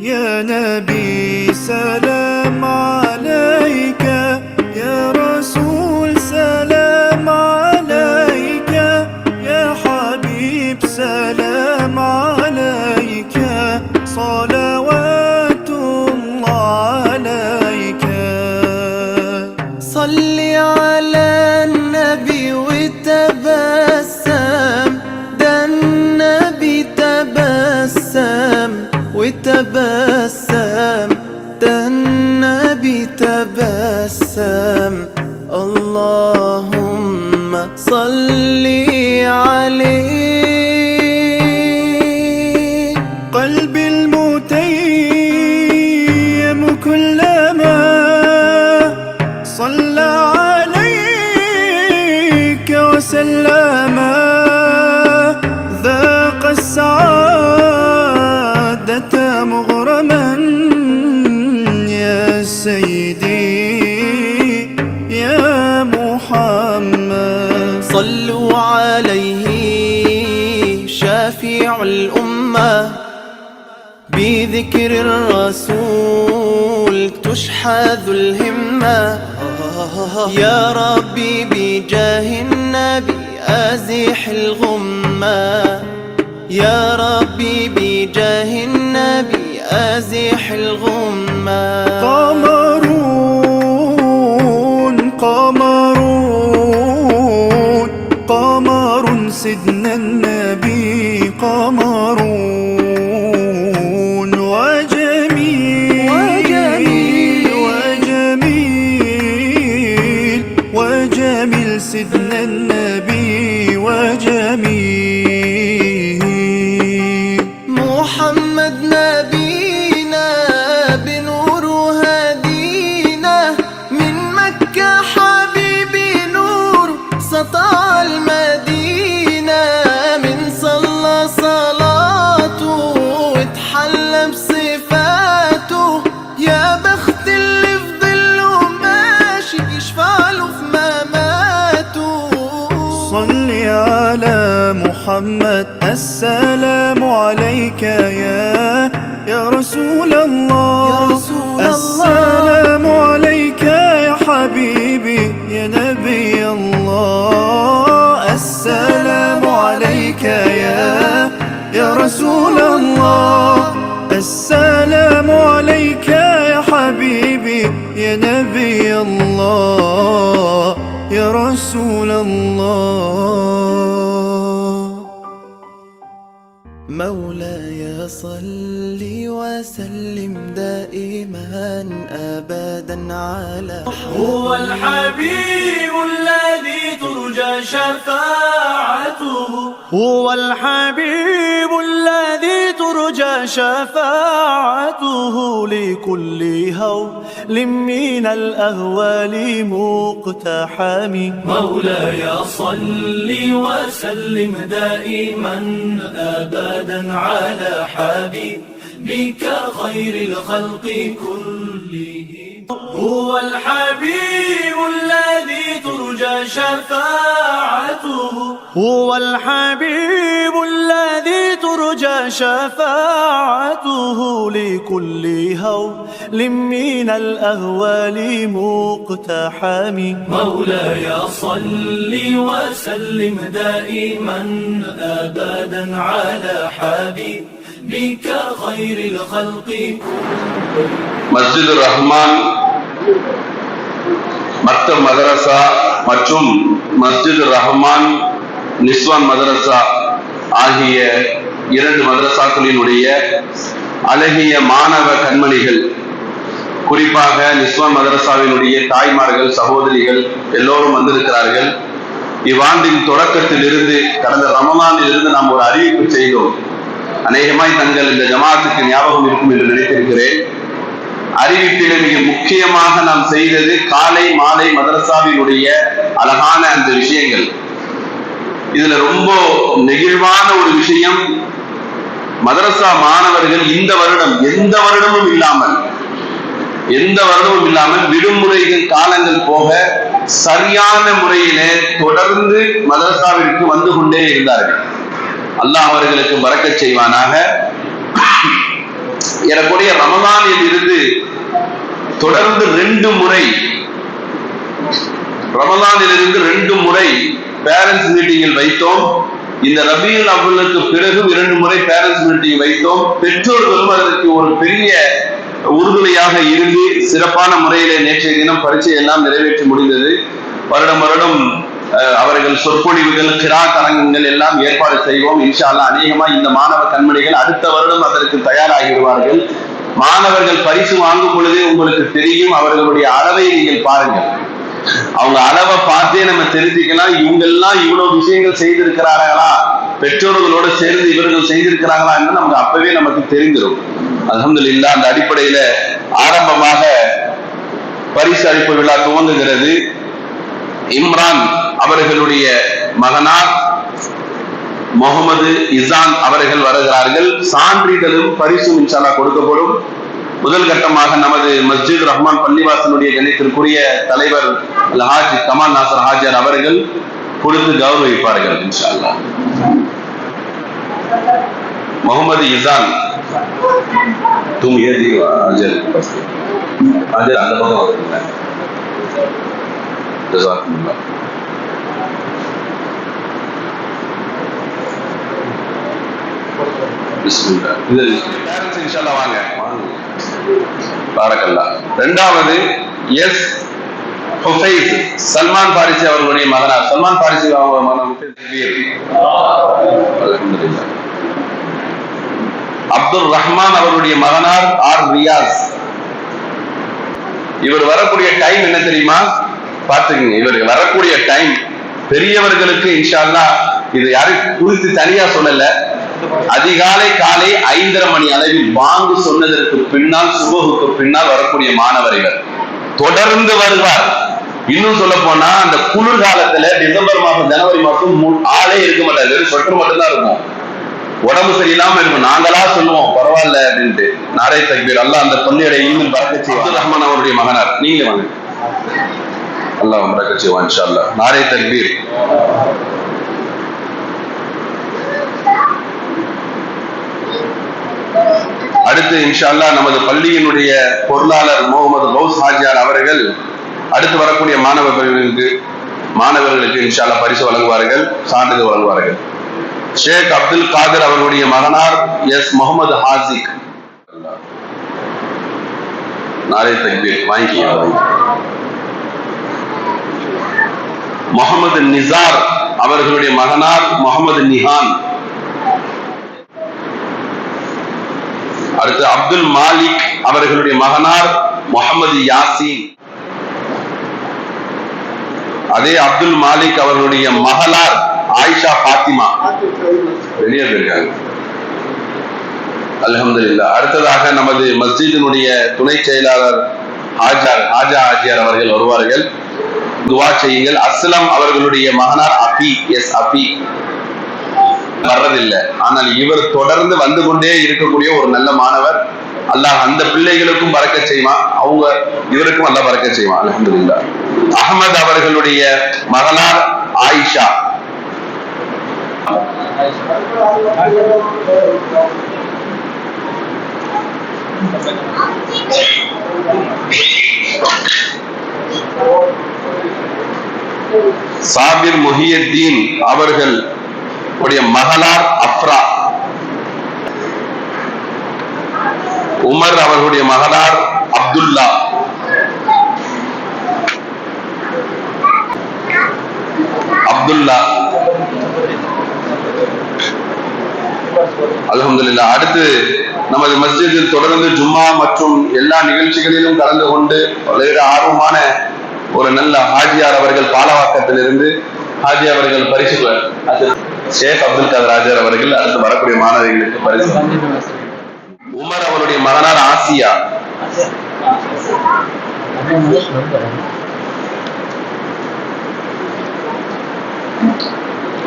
يا نبي سلام عليك. تبسم اللهم صل عليه. قلبي المتيم كلما صلى عليك وسلم. الأمة بذكر الرسول. تشحذ الهمة. يا ربي بجاه النبي أزح الغمة. يا ربي بجاه النبي أزح الغمة. قمرون قمرون قمر سيدنا النبي. محمد السلام عليك يا يا رسول الله. يا رسول الله. السلام عليك يا حبيبي يا نبي الله. السلام عليك يا يا رسول الله. السلام عليك يا حبيبي يا نبي الله. يا رسول الله. مولاي صل وسلم دائما ابدا على هو الحبيب الذي ترجى شفاعته. هو الحبيب شفاعته لكل هول من الأهوال مقتحم. مولاي صل وسلم دائما أبدا على حبيبك خير الخلق كلهم. هو الحبيب الذي ترجى شفاعته. هو الحبيب شفاعته لكل هول من الأهوال مقتحم مولاي صل وسلم دائما أبدا على حبيبك خير الخلق மஸ்ஜிது ரஹ்மான் மத்த மதரசா மற்றும் மஸ்ஜிது ரஹ்மான் நிஸ்வான் மதரசா ஆகிய இரண்டு மதரசாக்களினுடைய அழகிய மாணவ கண்மணிகள் குறிப்பாக நிஸ்வான் மதரசாவினுடைய தாய்மார்கள் சகோதரிகள் எல்லோரும் வந்திருக்கிறார்கள். இவ்வாண்டின் தொடக்கத்தில் இருந்து கடந்த ரமலானில் இருந்து நாம் ஒரு அறிவிப்பு செய்தோம். அநேகமாய் தங்கள் இந்த ஜமாத்துக்கு ஞாபகம் இருக்கும் என்று நினைத்திருக்கிறேன். அறிவிப்பிலே மிக முக்கியமாக நாம் செய்தது காலை மாலை மதரசாவினுடைய அழகான அந்த விஷயங்கள். இதுல ரொம்ப நெகிழ்வான ஒரு விஷயம் மதரசா மாணவர்கள் இந்த வருடம் எந்த வருடமும் இல்லாமல் எந்த வருடமும் இல்லாமல் விடுமுறைகள் காலங்கள் போக சரியான முறையிலே தொடர்ந்து மதரசாவிற்கு வந்து கொண்டே இருந்தார்கள். அல்லாஹ் அவர்களுக்கு மறக்க செய்வானாக. எனக்குடைய ரமதானில் இருந்து தொடர்ந்து ரெண்டு முறை ரமதானில் இருந்து ரெண்டு முறை பேரண்ட்ஸ் மீட்டிங்கில் வைத்தோம். இந்த ரபியுல் அவர்களுக்கு பிறகு இரண்டு முறை பேரண்ட்ஸ் மீட்டிங் வைத்தோம். பெற்றோர்களும் அதற்கு ஒரு பெரிய உறுதுணையாக இருந்து சிறப்பான முறையிலே நேற்றைய தினம் பரீட்சை எல்லாம் நிறைவேற்றி முடிந்தது. வருடம் வருடம் அஹ், அவர்கள் சொற்பொழிவுகள் கிரா தரங்கங்கள் எல்லாம் ஏற்பாடு செய்வோம். இன்ஷால்லா அநேகமா இந்த மாணவ கண்மணிகள் அடுத்த வருடம் அதற்கு தயாராகிடுவார்கள். மாணவர்கள் பரிசு வாங்கும் பொழுதே உங்களுக்கு தெரியும் அவர்களுடைய அளவை நீங்கள் பாருங்கள். அவங்க அளவை பார்த்தே நம்ம தெரிஞ்சுக்கலாம் இவங்க எல்லாம் இவ்வளவு விஷயங்கள் செய்திருக்கிறார்களா? பெற்றோர்களோட சேர்ந்து இவர்கள் செய்திருக்கிறார்களா என்று நமக்கு அப்பவே நமக்கு தெரிஞ்சிடும் தெரிந்துடும் இல்லா அந்த அடிப்படையில ஆரம்பமாக பரிசு அளிப்பு விழா துவங்குகிறது. இம்ரான் அவர்களுடைய மகனார் முகமது இசான் அவர்கள் வருகிறார்கள். சான்றிதழும் பரிசும் இன்ஷால்லா கொடுக்கப்படும். முதல் கட்டமாக நமது மஸ்ஜித் ரஹ்மான் பள்ளிவாசனுடைய கணித்திற்குரிய தலைவர் ஹாஜ் கமால் நாசர் ஹாஜர் அவர்கள் கொடுத்து கௌரவிப்பார்கள் இன்ஷால்லா முகமது இசான் தும் ஏதி ஹாஜர். ஹாஜர் அந்த பக்கம் வருதுங்க பேரண்ட்ஸ் இன்ஷால்லா வாங்க. பாரக்கல்லா. ரெண்டாவது எஸ். ஹுஃபைஸ் சல்மான் பாரிசி அவர்களுடைய மகனார். சல்மான் பாரிசி அவங்க மகன் அப்துல் ரஹ்மான் அவருடைய மகனார் ஆர் ரியாஸ். இவர் வரக்கூடிய டைம் என்ன தெரியுமா? பாத்துக்கங்க இவர் வரக்கூடிய டைம் பெரியவர்களுக்கு இன்ஷால்லா இது யாரும் குறித்து தனியா சொல்லல. அதிகாலை காலை ஐந்தரை மணி அளவில் வாங்கு சொன்னதற்கு பின்னால் சுபகுக்கு பின்னால் வரக்கூடிய மாணவர் இவர். தொடர்ந்து வருவார். இன்னும் சொல்ல போனா அந்த குளிர் காலத்துல டிசம்பர் மாசம் ஜனவரி மாசம் ஆளே இருக்க மாட்டாரு. வெறும் மட்டும்தான் இருக்கும். உடம்பு சரியில்லாம இருக்கும். நாங்களா சொல்லுவோம் பரவாயில்ல அப்படின்ட்டு. நாரே தக்பீர் அல்லா அந்த பள்ளியோட இன்னும் பறக்க அப்துல் ரஹ்மான் அவருடைய மகனார். நீங்களே வாங்க. அல்லாஹ் பறக்க செய்வான் நாரே தக்பீர். அடுத்து இன்ஷா அல்லாஹ் நமது பள்ளியினுடைய பொருளாளர் முகமது கௌஸ் ஹாஜியார் அவர்கள் அடுத்து வரக்கூடிய மாணவர்களுக்கு மாணவர்களுக்கு இன்ஷால்லா பரிசு வழங்குவார்கள் சான்றிதழ் வழங்குவார்கள். ஷேக் அப்துல் காதர் அவர்களுடைய மகனார் எஸ் முகமது ஹாசிக் நாளை தக்பீர் வாங்கிக்க முகமது நிசார் அவர்களுடைய மகனார் முகமது நிஹான். அடுத்து அப்துல் மாலிக் அவர்களுடைய மகனார் முகமது யாசின். அதே அப்துல் மாலிக் அவர்களுடைய மகளார் ஆயிஷா பாத்திமா வெளியே போயிருக்காங்க. இல்லா அடுத்ததாக நமது மஸ்ஜிதினுடைய துணை செயலாளர் ஹாஜார் ஹாஜா ஆஜியார் அவர்கள் வருவார்கள். துவா செய்யுங்கள். அஸ்லம் அவர்களுடைய மகனார் அபி எஸ் அபி. வர்றதில்லை. ஆனால் இவர் தொடர்ந்து வந்து கொண்டே இருக்கக்கூடிய ஒரு நல்ல மாணவர். அல்லாஹ் அந்த பிள்ளைகளுக்கும் பறக்க செய்வான். அவங்க இவருக்கும் அல்லாஹ் பறக்க செய்வான். அலமதுல்லா அகமது அவர்களுடைய மகனார் ஆயிஷா. சாபிர் முஹியத்தீன் அவர்கள் உடைய மகளார் அப்ரா உமர் அவர்களுடைய மகளார் அப்துல்லா. அப்துல்லா. அலமதுல்லா அடுத்து நமது மஸ்ஜிதில் தொடர்ந்து ஜும்மா மற்றும் எல்லா நிகழ்ச்சிகளிலும் கலந்து கொண்டு பல்வேறு ஆர்வமான ஒரு நல்ல ஹாஜியார் அவர்கள் பாலவாக்கத்திலிருந்து ஹாஜி அவர்கள் பரிசு அது ஷேக் அப்துல் கதர் ஆஜர் அவர்கள் அடுத்து வரக்கூடிய மாணவிகளுக்கு பரிசு. உமர் அவருடைய மகனார் ஆசியா.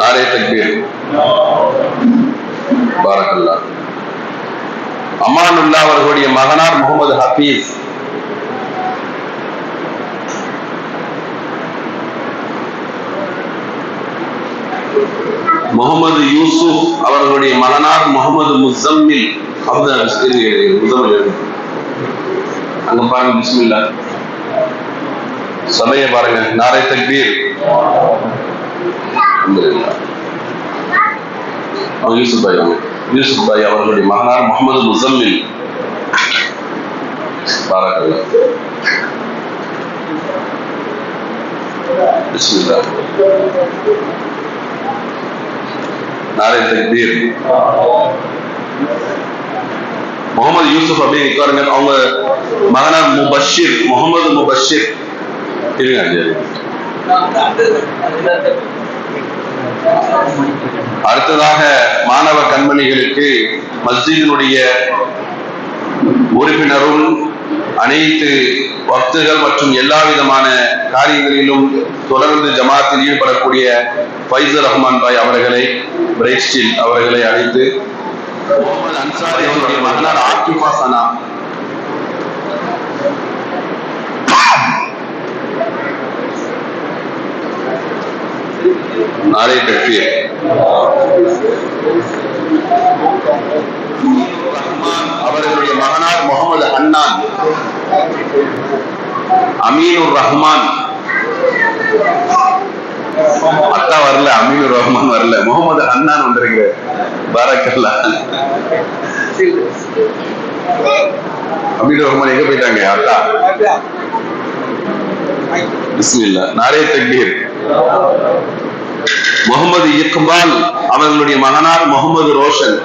நாரே தக்பீர். பாரக்கல்லா அமானுல்லா அவர்களுடைய மகனார் முகமது ஹபீஸ். முகமது யூசுப் அவர்களுடைய மகனார் முகமது முசம்மில் அங்க பாருங்க பிஸ்மில்லா சபையை பாருங்க நாரை தக்பீர். யூசுப் பாய் யூசுப் பாய் அவர்களுடைய மகனார் முகமது முசம்மில். பாரக்கல்லா பிஸ்மில்லா நாரே தக்பீர் முகமது யூசுப் அப்படின்னு உட்காருங்க அவங்க மகனார் முபஷிர் முகமது முபஷிர். இருங்க அடுத்ததாக மாணவ கண்மணிகளுக்கு மஸ்ஜிதினுடைய உறுப்பினரும் அனைத்து பக்தர்கள் மற்றும் எல்லா விதமான காரியங்களிலும் தொடர்ந்து ஜமாத்தில் ஈடுபடக்கூடிய ஃபைசர் ரஹ்மான் பாய் அவர்களை பிரைட் ஸ்டீல் அவர்களை அழைத்து முகமது அன்சாரி அவருடைய மகனார் ஆக்கிஃபா சனா நாளை ரஹ்மான் அவர்களுடைய மகனார் முகமது அன்னான். அமீனுர் ரஹ்மான். அத்தா வரல அமீர் ரஹ்மான் வரல. முகமது அண்ணான் வந்திருக்கிறார். பாரக்கல்லா. அமீர் ரஹ்மான் எங்க போயிட்டாங்க? அத்தா பிஸ்மில்லா. நாரே தக்பீர். முகமது இக்பால் அவர்களுடைய மகனார் முகமது ரோஷன்.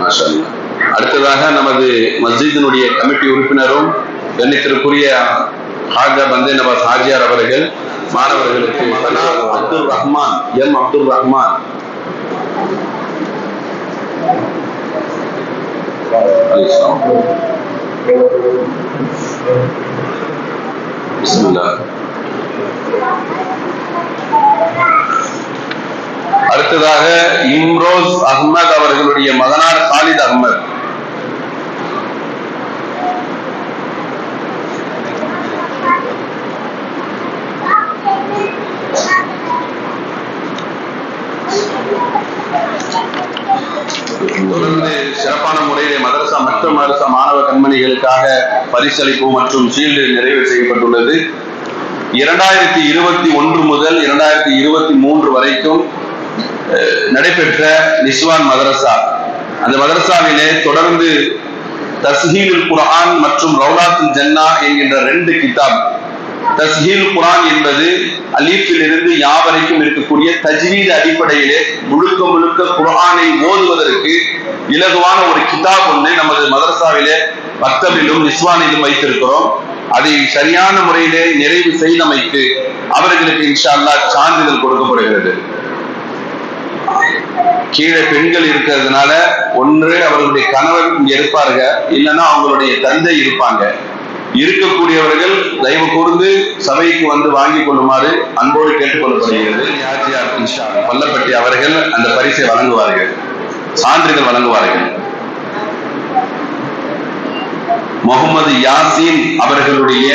மாஷா அல்லாஹ். நமது மஸ்ஜிதினுடைய கமிட்டி உறுப்பினரும் கண்ணியத்திற்குரிய ஹாஜா பந்தே நவாஸ் ஹாஜியார் அவர்கள் மாணவர்களுக்கு மகனார் அப்துல் ரஹ்மான் எம் அப்துல் ரஹ்மான் அடுத்ததாக இம்ரோஸ் அஹ்மத் அவர்களுடைய மகனார் காலித் அஹ்மத் தொடர்ந்து சிறப்பான முறையிலே மதரசா மற்றும் மதரசா மாணவ பரிசளிப்பு மற்றும் ஷீல்டு நிறைவு செய்யப்பட்டுள்ளது. இரண்டாயிரத்தி இருபத்தி ஒன்று முதல் இரண்டாயிரத்தி இருபத்தி மூன்று வரைக்கும் நடைபெற்ற நிஸ்வான் மதரசா. அந்த மதரசாவிலே தொடர்ந்து தஸ்ஹீல் குரான் மற்றும் ரவுலாத்துல் ஜன்னா என்கின்ற ரெண்டு கிதாப். தஸ்ஹீல் குரான் என்பது அலீஃபில் இருந்து யா வரைக்கும் இருக்கக்கூடிய தஜ்வீது அடிப்படையிலே முழுக்க முழுக்க குரானை ஓதுவதற்கு இலகுவான ஒரு கிதாப் ஒன்று நமது மதரசாவிலே மக்தபிலும் நிஸ்வானிலும் வைத்திருக்கிறோம். அதை சரியான முறையிலே நிறைவு செய்தமைக்கு அவர்களுக்கு இன்ஷா அல்லாஹ் சான்றிதழ் கொடுக்கப்படுகிறது. கீழே பெண்கள் இருக்கிறதுனால ஒன்று அவர்களுடைய கணவர் இங்க இருப்பாங்க இல்லைன்னா அவங்களுடைய தந்தை இருப்பாங்க. இருக்கக்கூடியவர்கள் தயவு கூர்ந்து சபைக்கு வந்து வாங்கி கொள்ளுமாறு அன்போடு கேட்டுக்கொள்ளப்படுகிறது. பல்லப்பட்டி அவர்கள் அந்த பரிசை வழங்குவார்கள். சான்றிதழ் வழங்குவார்கள். முகமது யாசின் அவர்களுடைய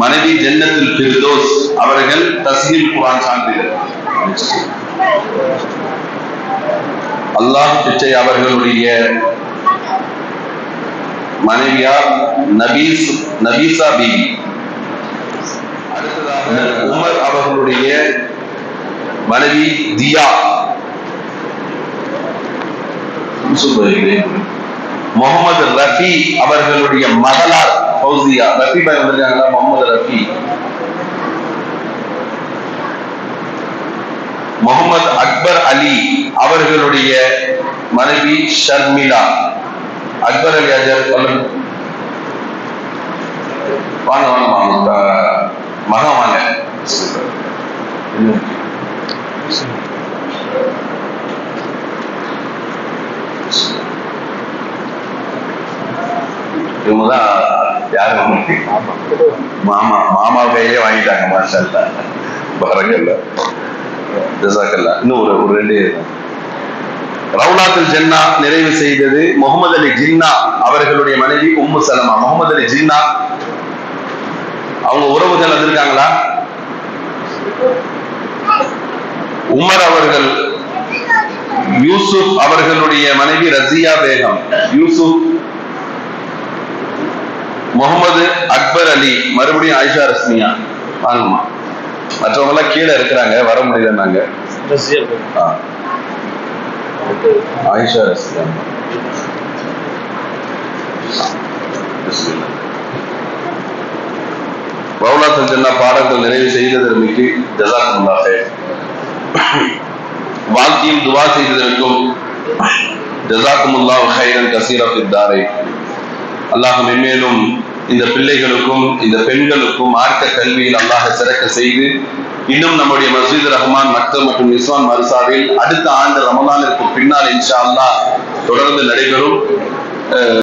மனைவி ஜன்னத்தில் பிரிதோஸ் அவர்கள் தஸ்லீம் குரான் சான்றிதழ். அல்லாஹ் பிச்சை அவர்களுடைய மனைவியார் நபீஸ் நபீசா பிபி அடுத்ததாக உமர் அவர்களுடைய மனைவி தியா. முகமது ரஃபி அவர்களுடைய மகளார் ஃபௌசியா. ரஃபி பாய் வந்திருக்காங்களா? முகமது ரஃபி. முகமது அக்பர் அலி அவர்களுடைய மனைவி ஷர்மிளா. அக்பர் அலி அஜர் சொல்லுங்க. வாங்க வாங்க வாங்க. மகன் வாங்க. இவங்கதான் யாரும் மாமா மாமா கையிலே வாங்கிட்டாங்க மாஷா பரங்கல்ல. ஜசாக்கல்ல இன்னும் ஒரு ஒரு ரெண்டு ரவுலாத்துல் ஜென்னா நிறைவு செய்தது முகமது அலி ஜின்னா அவர்களுடைய மனைவி உம்மு சலமா. முகமது அலி ஜின்னா அவங்க உறவுகள் வந்திருக்காங்களா? உமர் அவர்கள் யூசுப் அவர்களுடைய மனைவி ரசியா பேகம். யூசுப் முகமது அக்பர் அலி மறுபடியும் ஆயிஷா ரஸ்மியா வாங்கம்மா மற்றவங்க எல்லாம் கீழே இருக்கிறாங்க வர முடியலன்னாங்க. ஆயிஷா ரஸ்மியா பிஸ்மில்லா. ரவுலாத்தல் பாடங்கள் நிறைவு செய்ததற்கு ஜசாக்குல்லாஹ் வாழ்க்கையில் துவா செய்ததற்கும் ஜசாக்குமுல்லாஹ் ஹைரன் கசீரா ஃபித்தாரை அல்லாஹ் மென்மேலும் இந்த பிள்ளைகளுக்கும் இந்த பெண்களுக்கும் மார்க்க கல்வியில் அல்லாஹ் சிறக்க செய்து இன்னும் நம்முடைய மசீது ரஹ்மான் மக்தப் மற்றும் இஸ்வான் மர்சாவில் அடுத்த ஆண்டு ரமதானிற்கு பின்னால் இன்ஷா அல்லாஹ் தொடர்ந்து நடைபெறும். அஹ்,